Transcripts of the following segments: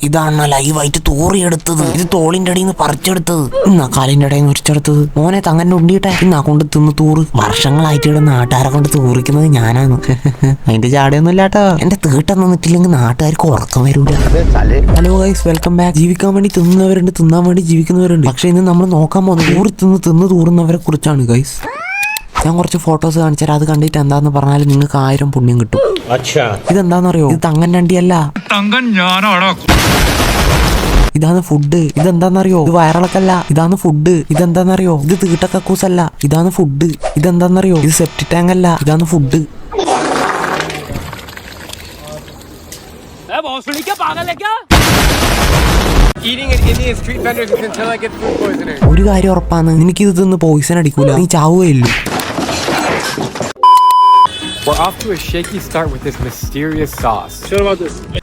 ഇതാണ് ലൈവായിട്ട് തോറിയെടുത്തത് ഇത് തോളിന്റെ അടിയിൽ നിന്ന് പറിച്ചെടുത്തത്. ഇന്നാ കാലിന്റെ ഇടയിൽ നിന്ന് ഉരിച്ചെടുത്തത് മോനെ തങ്ങന്റെ ഉണ്ടിയിട്ടെ ഇന്നാ കൊണ്ട് തിന്ന് തൂറ്. വർഷങ്ങളായിട്ട് ഇവിടെ നാട്ടുകാരെ കൊണ്ട് തൂറിക്കുന്നത് ഞാനാണ്. അതിന്റെ ചാടയൊന്നും ഇല്ലാട്ടോ. എന്റെ തീട്ടം നിന്നിട്ടില്ലെങ്കിൽ നാട്ടുകാർക്ക് ഉറക്കം വരൂല. ഹലോ ഗൈസ് വെൽക്കം ബാക്ക് ജീവിക്കാൻ വേണ്ടി തിന്നുന്നവരുണ്ട് തിന്നാൻ വേണ്ടി ജീവിക്കുന്നവരുണ്ട്. പക്ഷെ ഇന്ന് നമ്മൾ നോക്കാൻ പോകുന്നത് തൂറി തിന്ന് തിന്ന് തൂറുന്നവരെ കുറിച്ചാണ് ഗൈസ് ഞാൻ കുറച്ച് ഫോട്ടോസ് കാണിച്ചാൽ അത് കണ്ടിട്ട് എന്താന്ന് പറഞ്ഞാൽ നിങ്ങൾക്ക് ആയിരം പുണ്യം കിട്ടും. ഇതെന്താണെന്നറിയോ ഇത് തങ്കൻ രണ്ടിയല്ല. ഞാനാണോ ഇതാണ് ഫുഡ് ഇതെന്താണെന്നറിയോ ഇത് വയറിളക്കല്ല. ഇതാണ് ഫുഡ് ഇതെന്താണെന്നറിയോ ഇത് തീട്ട കക്കൂസല്ല ഇതാണ് ഫുഡ് ഇതെന്താണെന്നറിയോ ഇത് സെപ്റ്റി ടാങ്ക് അല്ല. ഇതാണ് ഫുഡ് ഒരു കാര്യം ഉറപ്പാണ്. എനിക്കിത് തിന്ന് പോയിസൺ അടിക്കൂല. നീ ചാവുകയല്ലോ We're off to a shaky start with this mysterious sauce.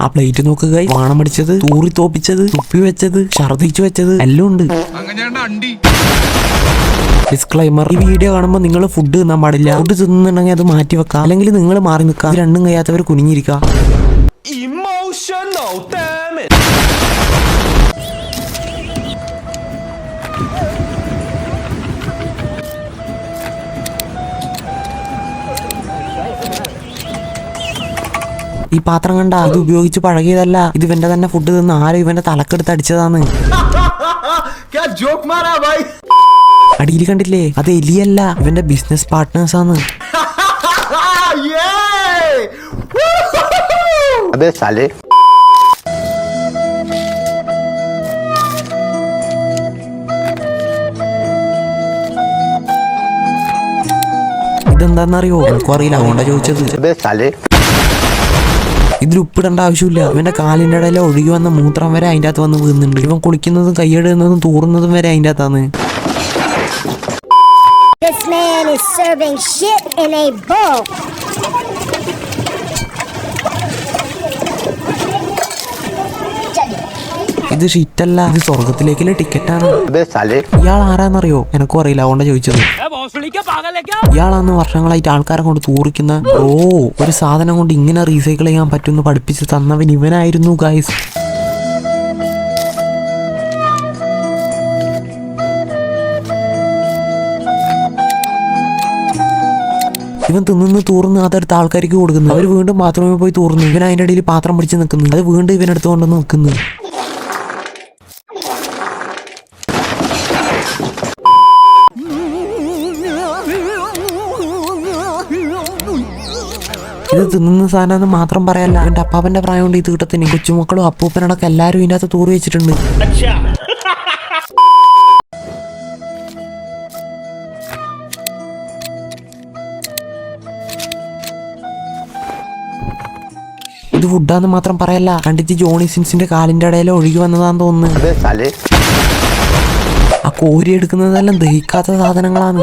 ആ പ്ലേറ്റ് നോക്കുക വാണം അടിച്ചത് തൂറി തോപ്പിച്ചത് തുപ്പി വെച്ചത് ഛർദിച്ചു വെച്ചത് എല്ലാം ഉണ്ട്. അണ്ടി. ഡിസ്ക്ലൈമർ ഈ വീഡിയോ കാണുമ്പോൾ നിങ്ങൾ ഫുഡ് തിന്നാൻ പാടില്ല. ഫുഡ് തിന്നുന്നുണ്ടെങ്കിൽ അത് മാറ്റി വെക്കാം. അല്ലെങ്കിൽ നിങ്ങൾ മാറി നിൽക്കാം. രണ്ടും കഴിയാത്തവർ കുനിഞ്ഞിരിക്കുക ഈ പാത്രം കണ്ട ഇത് ഉപയോഗിച്ച് പഴകിയതല്ല. ഇത് ഇവന്റെ തന്നെ ഫുഡ് തിന്ന് ആരും ഇവന്റെ തലക്കെടുത്ത് അടിച്ചതാന്ന്. അടിയിൽ കണ്ടില്ലേ? അത് എലിയല്ല ഇവന്റെ ബിസിനസ് പാർട്ട്നേഴ്സ് ആണ് അതെ സാലേ. എനിക്കും അറിയില്ല അതുകൊണ്ടാ ചോദിച്ചത്. ഇതിൽ ഉപ്പിടേണ്ട ആവശ്യമില്ല. ഇവന്റെ കാലിന്റെ ഇടയിൽ ഒഴുകി വന്ന മൂത്രം വരെ അതിന്റെ അകത്ത് വന്ന് വീഴുന്നുണ്ട്. ഇവൻ കുളിക്കുന്നതും കൈയിടുന്നതും തൂറുന്നതും വരെ അതിന്റെ അകത്താണ്. This man is serving shit in a bowl. ഇത് ഷീറ്റല്ല ഇത് സ്വർഗത്തിലേക്കുള്ള ടിക്കറ്റാണ്. ഇയാൾ ആരാന്നറിയോ എനക്കും അറിയില്ല അതുകൊണ്ട് ചോദിച്ചത്. ഇയാളാന്ന് വർഷങ്ങളായിട്ട് ആൾക്കാരെ കൊണ്ട് തൂറിക്കുന്ന ഓ ഒരു സാധനം കൊണ്ട് ഇങ്ങനെ റീസൈക്കിൾ ചെയ്യാൻ പറ്റുമെന്ന് പഠിപ്പിച്ച് തന്നവൻ ഇവനായിരുന്നു ഗായ്സ് ഇവൻ തിന്നു തൂർന്ന് അതെടുത്ത് ആൾക്കാർക്ക് കൊടുക്കുന്നു. അവർ വീണ്ടും ബാത്റൂമിൽ പോയി തൂർന്നു ഇവൻ അതിന്റെ ഇടയിൽ പാത്രം പിടിച്ച് നിൽക്കുന്നു. അത് വീണ്ടും ഇവനെടുത്തുകൊണ്ടെന്ന് നിൽക്കുന്നു. ഇത് തിന്നുന്ന സാധനം മാത്രം പറയാല്ല എന്റെ അപ്പാപ്പന്റെ പ്രായം കൊണ്ട് ഇത് കിട്ടത്തിന് കൊച്ചുമക്കളും അപ്പൂപ്പനടക്കം എല്ലാരും ഇതിനകത്ത് തൂറി വെച്ചിട്ടുണ്ട്. ഇത് ഫുഡാന്ന് മാത്രം പറയല്ല. കണ്ടിട്ട് ജോണി സിൻസിന്റെ കാലിന്റെ ഇടയിൽ ഒഴുകി വന്നതാന്ന് തോന്നുന്നു. ആ കോരി എടുക്കുന്നതെല്ലാം ദഹിക്കാത്ത സാധനങ്ങളാണ്.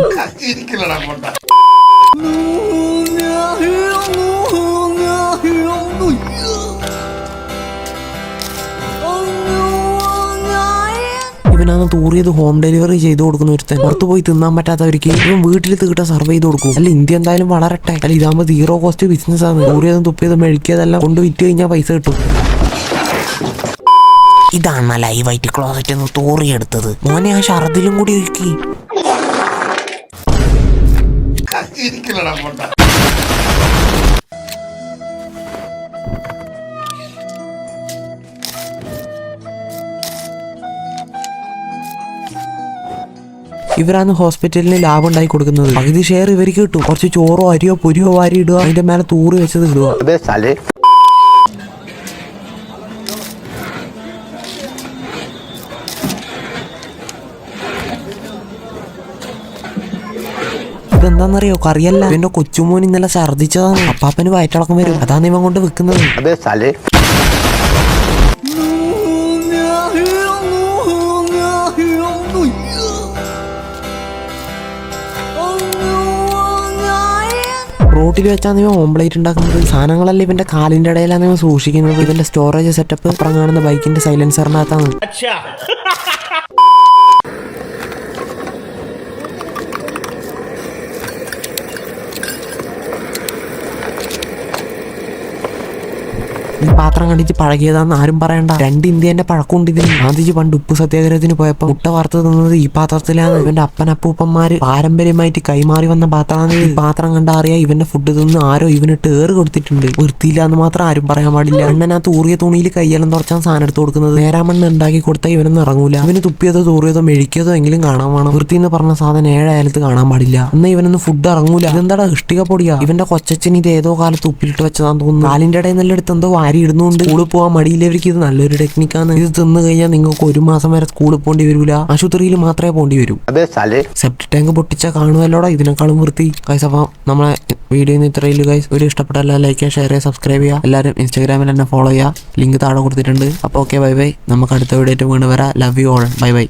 തൂറിയത് ഹോം ഡെലിവറി ചെയ്ത് കൊടുക്കുന്ന ഒരുത്തൻ. പുറത്ത് പോയി തിന്നാൻ പറ്റാത്തവർക്ക് ഇപ്പം വീട്ടിൽ തീട്ട സർവ് ചെയ്ത് കൊടുക്കും. അല്ല ഇന്ത്യ എന്തായാലും വളരട്ടെ. അല്ല ഇതാകുമ്പോൾ സീറോ കോസ്റ്റ് ബിസിനസ് ആണ്. ഓരോന്നും തുപ്പിയതും മെഴുക്കിയതെല്ലാം കൊണ്ട് വിറ്റ് കഴിഞ്ഞാൽ പൈസ കിട്ടും. ഇതാണ് ലൈവായിട്ട് ക്ലോസറ്റ് നിന്ന് തോറിയെടുത്തത് മോനെ ആ ഷർദിലും കൂടി ഒഴുക്കി ഇവരാണ് ഹോസ്പിറ്റലിന് ലാഭം ഉണ്ടാക്കി കൊടുക്കുന്നത്. പകുതി ഷെയർ ഇവർക്ക് കിട്ടും. കുറച്ച് ചോറോ അരിയോ പൊരിയോ വാരി ഇടുക അതിന്റെ മേലെ തൂറി വെച്ചത് ഇടുക. ഇതെന്താണെന്നറിയോ കറിയല്ല. എന്റെ കൊച്ചുമോൻ ഇന്നലെ ഛർദിച്ചതാണ്. അപ്പാപ്പന് വയറ്റിളക്കം വരും. അതാണ് ഇവൻ കൊണ്ട് വെക്കുന്നത്. വീട്ടിൽ വെച്ചാൽ ഇവൻ ഓംപ്ലേറ്റ് ഉണ്ടാക്കുന്നത്. സാധനങ്ങളല്ല ഇവന്റെ കാലിന്റെ ഇടയിലാണ് ഇവൻ സൂക്ഷിക്കുന്നത്. ഇവന്റെ സ്റ്റോറേജ് സെറ്റപ്പ് അപ്പുറം കാണുന്ന ബൈക്കിന്റെ സൈലൻസറിനകത്താണ് ഈ പാത്രം കണ്ടിച്ച് പഴകിയതാന്ന് ആരും പറയണ്ട. രണ്ട് ഇന്ത്യന്റെ പഴക്കമുണ്ട് ഇതിന് ഗാന്ധിജി പണ്ട് ഉപ്പ് സത്യാഗ്രഹത്തിന് പോയപ്പോ മുട്ട വറുത്ത് തന്നത് ഈ പാത്രത്തിലാണ്. ഇവന്റെ അപ്പനപ്പൂപ്പന്മാര് പാരമ്പര്യമായിട്ട് കൈമാറി വന്ന പാത്രമാണ് ഈ പാത്രം കണ്ട അറിയാ ഇവന്റെ ഫുഡ് തിന്ന് ആരോ ഇവനിട്ട് ഏറ് കൊടുത്തിട്ടുണ്ട്. വൃത്തിയില്ല എന്ന് മാത്രം ആരും പറയാൻ പാടില്ല. അണ്ണനകത്ത് ഊറിയ തുണിയിൽ കയ്യെല്ലാം തുറച്ചാൽ സാധനം എടുത്ത് കൊടുക്കുന്നത്. നേരാമണ്ണ് ഉണ്ടാക്കി കൊടുത്താൽ ഇവനൊന്നും ഇറങ്ങൂല. ഇവന് തുപ്പിയതോ തൂറിയതോ മെഴിക്കിയതോ എങ്കിലും കാണാൻ വേണം. വൃത്തി എന്ന് പറഞ്ഞ സാധനം ഏഴായാലത്ത് കാണാൻ പാടില്ല. എന്ന ഇവനൊന്നും ഫുഡ് ഇറങ്ങൂല. ഇതെന്താടാ ഇഷ്ടിക പൊടിയാ ഇവന്റെ കൊച്ചച്ഛൻ ഇത് ഏതോ കാലത്ത് ഉപ്പിലിട്ട് വെച്ചതാന്ന് തോന്നുന്നു. നാലിന്റെ ഇടയിൽ നല്ല എടുത്ത് എന്തോ അരി ഇടുന്നുണ്ട് സ്കൂളിൽ പോകാൻ മടിയില്ലവർക്ക് ഇത് നല്ലൊരു ടെക്നിക്കാണ് ഇത് തിന്ന് കഴിഞ്ഞാൽ നിങ്ങൾക്ക് ഒരു മാസം വരെ സ്കൂളിൽ പോകേണ്ടി വരില്ല ആശുപത്രിയിൽ മാത്രമേ പോകേണ്ടി വരൂ. സെപ്റ്റ് ടാങ്ക് പൊട്ടിച്ച കാണുമല്ലോടാ ഇതിനേക്കാളും വൃത്തി. കൈസ നമ്മളെ വീഡിയോ ഇന്ന് ഇത്രയില്ല കൈസ് ഒരു ഇഷ്ടപ്പെട്ടല്ല ലൈക്ക് ചെയ്യുക ഷെയർ ചെയ്യുക സബ്സ്ക്രൈബ് ചെയ്യുക. എല്ലാവരും ഇൻസ്റ്റാഗ്രാമിൽ തന്നെ ഫോളോ ചെയ്യുക. ലിങ്ക് താഴെ കൊടുത്തിട്ടുണ്ട്. അപ്പോൾ ഓക്കെ ബൈ ബൈ നമുക്ക് അടുത്ത വീഡിയോ വീണ്ടും വരാം. Love you all bye bye